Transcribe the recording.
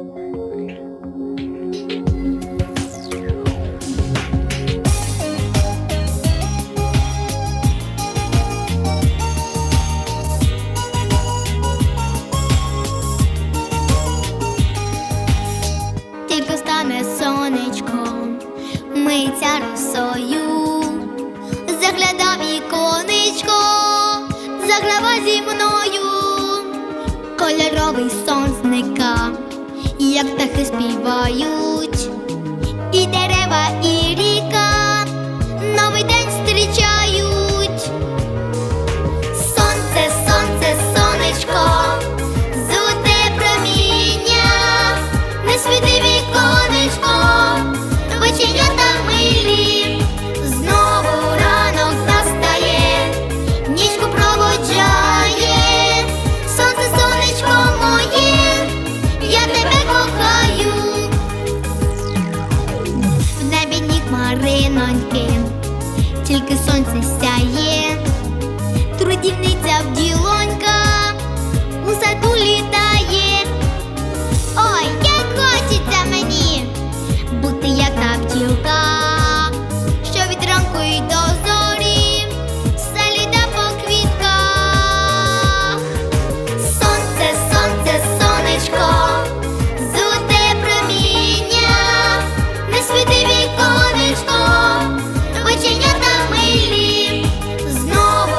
Тільки стане сонечко, миться росою, загляда віконечко, заграва зі мною, кольоровий сон зника, як птахи співають, хмариноньки, тільки сонце сяє, трудівниця в діло